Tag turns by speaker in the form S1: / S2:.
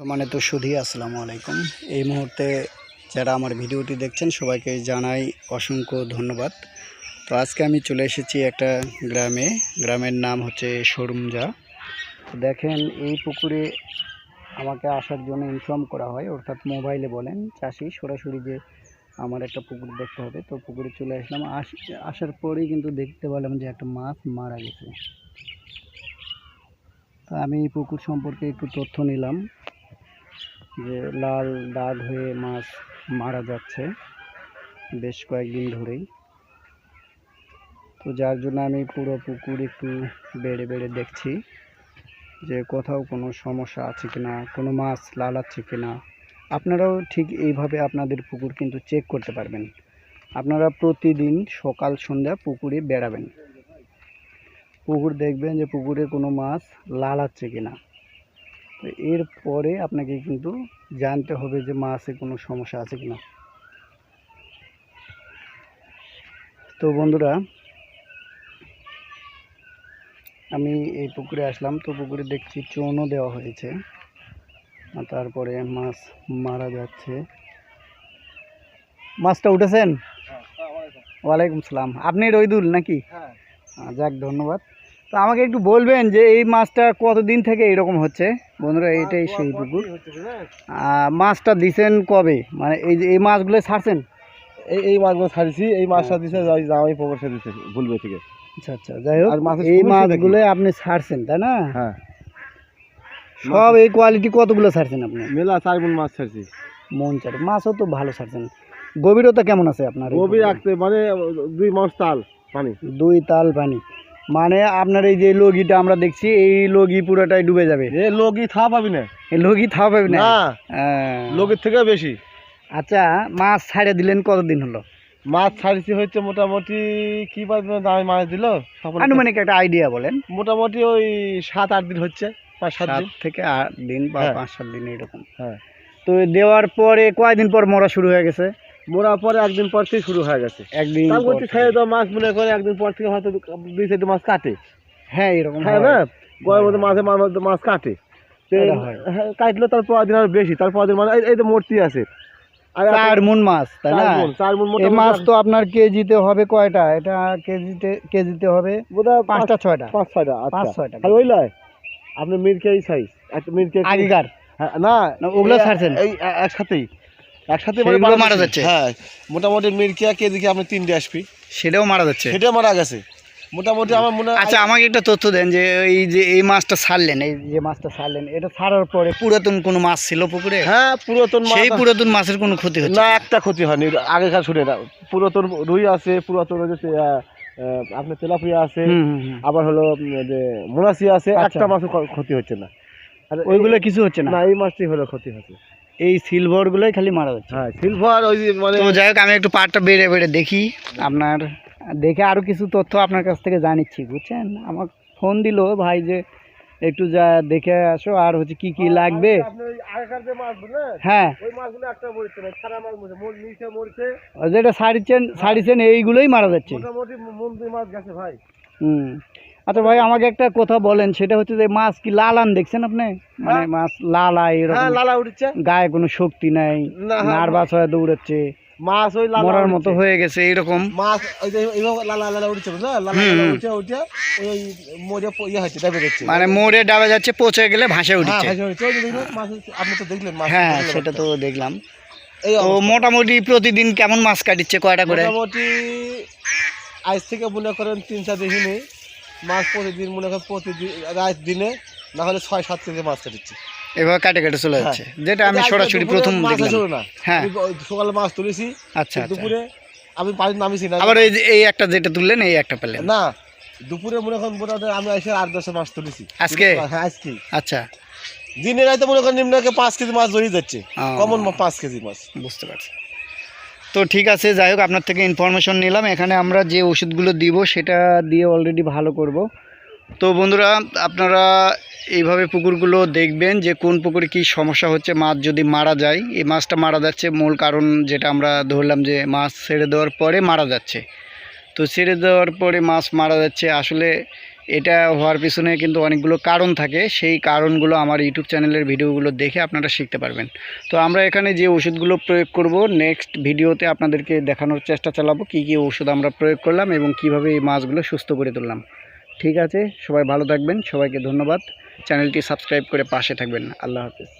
S1: মানে তো সুধী, আসসালামু আলাইকুম। এই মুহূর্তে যারা আমার ভিডিওটি দেখছেন, সবাইকে জানাই অসংখ্য ধন্যবাদ। তো আজকে আমি চলে এসেছি একটা গ্রামে। গ্রামের নাম হচ্ছে সরুমজা। দেখেন, এই পুকুরে আমাকে আসার জন্য ইনফর্ম করা হয়, অর্থাৎ মোবাইলে বলেন, চাষি সরাসরি যে আমার একটা পুকুর দেখতে হবে। তো পুকুরে চলে আসলাম। আস, আসার পরেই কিন্তু দেখতে পেলাম যে একটা মাছ মারা গেছে। তো আমি এই পুকুর সম্পর্কে একটু তথ্য নিলাম। যে লাল দাগ হয়ে মাছ মারা যাচ্ছে বেশ কয়েকদিন ধরেই। তো যার জন্য আমি পুরো পুকুর একটু বেড়ে বেড়ে দেখছি যে কোথাও কোনো সমস্যা আছে কিনা, কোনো মাছ লালাচ্ছে কিনা। আপনারাও ঠিক এইভাবে আপনাদের পুকুর কিন্তু চেক করতে পারবেন। আপনারা প্রতিদিন সকাল, সন্ধ্যা পুকুরে বেড়াবেন। পুকুর দেখবেন যে পুকুরে কোনো মাছ লালাচ্ছে কিনা। তো এরপরে আপনাকে কিন্তু জানতে হবে যে মাছে কোনো সমস্যা আছে কিনা। তো বন্ধুরা আমি এই পুকুরে আসলাম। তো পুকুরে দেখছি চুনও দেওয়া হয়েছে। তারপরে মাছ মারা যাচ্ছে। মাছটা উঠেছেন? ওয়ালাইকুম সালাম। আপনি রইদুল নাকি? যাক ধন্যবাদ। তো আমাকে একটু বলবেন যে এই মাছটা কতদিন থেকে এরকম হচ্ছে? বন্ধুরা এইটাই সেই পুকুর। মাছটা দিছেন কবে? মানে এই যে এই মাছগুলো ছাড়ছেন?
S2: এই এই মাছগুলো ছাড়ছি এই মাছটা দিছে ওই জামাই পকড়ে দিছে ভুলবে থেকে।
S1: আচ্ছা আচ্ছা যাই হোক এই মাছগুলো আপনি ছাড়ছেন তাই না?
S2: হ্যাঁ।
S1: সব এই কোয়ালিটি কতগুলো ছাড়ছেন আপনি?
S2: মেলা চার মন মাছ ছাড়ছি।
S1: মন চার মাছও তো ভালো ছাড়ছেন। গভীরতা কেমন আছে আপনার
S2: গভীর? রাখতে মানে দুই মাস তাল পানি।
S1: দুই তাল পানি। মানে আপনার এই যে লগিটা আমরা দেখছি এই লগি পুরোটাই ডুবে যাবে।
S2: এ লগি থা পাবি না।
S1: এই লগি থাওয়া পাবে না? হ্যাঁ।
S2: লগির থেকে বেশি।
S1: আচ্ছা মাছ ছাড়ে দিলেন কতদিন হলো?
S2: মাছ ছাড়ছি হচ্ছে মোটামুটি কি আমি মাছ দিল
S1: আনুমানিক একটা আইডিয়া বলেন।
S2: মোটামুটি ওই সাত আট দিন হচ্ছে পাঁচ সাত
S1: সাত
S2: দিন।
S1: থেকে আট দিন বা
S2: হ্যাঁ।
S1: পাঁচ সাত দিন এরকম
S2: হ্যাঁ।
S1: তো দেওয়ার পরে কয়দিন পর মরা শুরু হয়ে গেছে?
S2: মোড়ার পরে একদিন পর থেকে শুরু হয়ে গেছে।
S1: একদিন পর
S2: খেয়ে দাও মাছ মনে করে একদিন পর থেকে হয়তো দুই চারটে মাছ কাটে।
S1: হ্যাঁ এরকম
S2: হ্যাঁ
S1: হয়।
S2: না গয়ের মধ্যে মাঝে মাঝে মাছ কাটে।
S1: হয়।
S2: হ্যাঁ, কাটলে তার পরের দিন আরও বেশি তার পরের দিন মানে এই- তো মূর্তি আছে।
S1: চার মন মাছ তাই না?
S2: চার মণ
S1: এই মাছ তো আপনার কেজিতে হবে কয়টা? এটা কেজিতে কেজিতে হবে
S2: বোধহয়
S1: পাঁচটা ছয়টা।
S2: পাঁচ ছয়টা
S1: পাঁচ ছয়টা
S2: আর ওই লয় আপনি মিরকেই সাইজ একটা মিরকে
S1: আগেকার।
S2: হ্যাঁ, না
S1: ওগুলো ছাড়ছেন?
S2: এই একসাথেই। একসাথে মারা
S1: যাচ্ছে?
S2: হ্যাঁ মোটামুটি মিরকিয়া কেজিকে আপনি তিনটে আসবি
S1: সেটাও মারা যাচ্ছে।
S2: সেটা মারা গেছে। মোটামুটি আমার মনে
S1: আচ্ছা আমাকে একটা তথ্য দেন যে এই যে এই মাছটা ছাড়লেন এই যে মাছটা ছাড়লেন এটা ছাড়ার পরে পুরাতন কোনো মাছ ছিল পুকুরে?
S2: হ্যাঁ পুরাতন
S1: সেই পুরাতন মাছের কোনো ক্ষতি হচ্ছে
S2: না? একটা ক্ষতি হয়নি। আগেকার শুনে না পুরাতন রুই আছে পুরাতন আপনার তেলাপিয়া আছে। আবার হলো যে মোনাসি আছে
S1: আচ্ছা।
S2: একটা মাছের ক্ষতি হচ্ছে না। আর
S1: ওইগুলো কিছু হচ্ছে না?
S2: না এই মাছটি হলো ক্ষতি হচ্ছে।
S1: এই সিলভার গুলোই খালি মারা যাচ্ছে
S2: হ্যাঁ সিলভার ওই মানে
S1: তো যাই হোক আমি একটু পাটটা বেড়ে বেড়ে দেখি। আপনার দেখে আরও কিছু তথ্য আপনার কাছ থেকে জানিচ্ছি বুঝছেন? আমার ফোন দিল ভাই যে একটু যা দেখে আসো আর হচ্ছে কি কি লাগবে। হ্যাঁ।
S2: মরছে
S1: ওই যেটা সারিছেন সারিছেন এইগুলোই মারা যাচ্ছে। হুম। আচ্ছা ভাই আমাকে একটা কথা বলেন সেটা হচ্ছে যে মাছ কি লালান দেখছেন আপনি? মানে
S2: হ্যাঁ।
S1: মাছ লালা
S2: হ্যাঁ
S1: এরকম
S2: লালা উঠছে
S1: গায়ে কোনো শক্তি নাই
S2: হ্যাঁ,
S1: নার্ভাস হয়ে দৌড়াচ্ছে।
S2: মাছ ওই
S1: মরার মতো হয়ে গেছে এরকম।
S2: মাছ ওই যে লালা লালা উঠছে বুঝলে? লালা
S1: হুম,
S2: লালা
S1: হুম।
S2: উঠে উঠে ওই মরে ইয়ে হচ্ছে যাচ্ছে।
S1: মানে মোড়ে ডাবে যাচ্ছে পচে গেলে ভাসে
S2: হ্যাঁ
S1: উঠছে
S2: মাছ আপনি তো দেখলেন মাছ।
S1: হ্যাঁ সেটা তো দেখলাম। তো মোটামুটি প্রতিদিন কেমন মাছ কাটিচ্ছে কয়টা করে?
S2: মোটামুটি আজ থেকে মনে করেন তিন চার দিন মাছ প্রতিদিন মনে করেন প্রতিদিন রাত দিনে না হলে ছয় সাত কেজি মাছ কাটিচ্ছি।
S1: এভাবে কাটে কাটে চলে যাচ্ছে। যেটা আমি সরাসরি প্রথম দেখলাম।
S2: না।
S1: হ্যাঁ।
S2: সকালে মাছ তুলেছি
S1: আচ্ছা আচ্ছা।
S2: দুপুরে আমি পানি নামিছি না।
S1: আবার এই এই একটা যেটা তুললেন এই একটা পেলেন।
S2: না দুপুরে মনে করেন মোটামুটি আমি এসে আট দশটা মাছ তুলেছি।
S1: আজকে?
S2: হ্যাঁ আজকে।
S1: আচ্ছা।
S2: দিনে রাতে মনে করেন নিম্নকে পাঁচ কেজি মাছ জড়িয়ে যাচ্ছে। কমন পাঁচ কেজি মাছ।
S1: বুঝতে পারছি। তো ঠিক আছে, যাই হোক, আপনার থেকে ইনফরমেশন নিলাম। এখানে আমরা যে ওষুধগুলো দিব, সেটা দিয়ে অলরেডি ভালো করব। তো বন্ধুরা, আপনারা এইভাবে পুকুরগুলো দেখবেন যে কোন পুকুরে কি সমস্যা হচ্ছে, মাছ যদি মারা যায়, এই মাছটা মারা যাচ্ছে মূল কারণ যেটা আমরা ধরলাম যে মাছ ছেড়ে দেওয়ার পরে মারা যাচ্ছে। তো ছেড়ে দেওয়ার পরে মাছ মারা যাচ্ছে, আসলে এটা হওয়ার পিছনে কিন্তু অনেকগুলো কারণ থাকে। সেই কারণগুলো আমার ইউটিউব চ্যানেলের ভিডিওগুলো দেখে আপনারা শিখতে পারবেন। তো আমরা এখানে যে ওষুধগুলো প্রয়োগ করব নেক্সট ভিডিওতে আপনাদেরকে দেখানোর চেষ্টা চালাবো, কি কি ওষুধ আমরা প্রয়োগ করলাম এবং কীভাবে এই মাছগুলো সুস্থ করে তুললাম। ঠিক আছে? সবাই ভালো থাকবেন। সবাইকে ধন্যবাদ। চ্যানেলটি সাবস্ক্রাইব করে পাশে থাকবেন। আল্লাহ হাফিজ।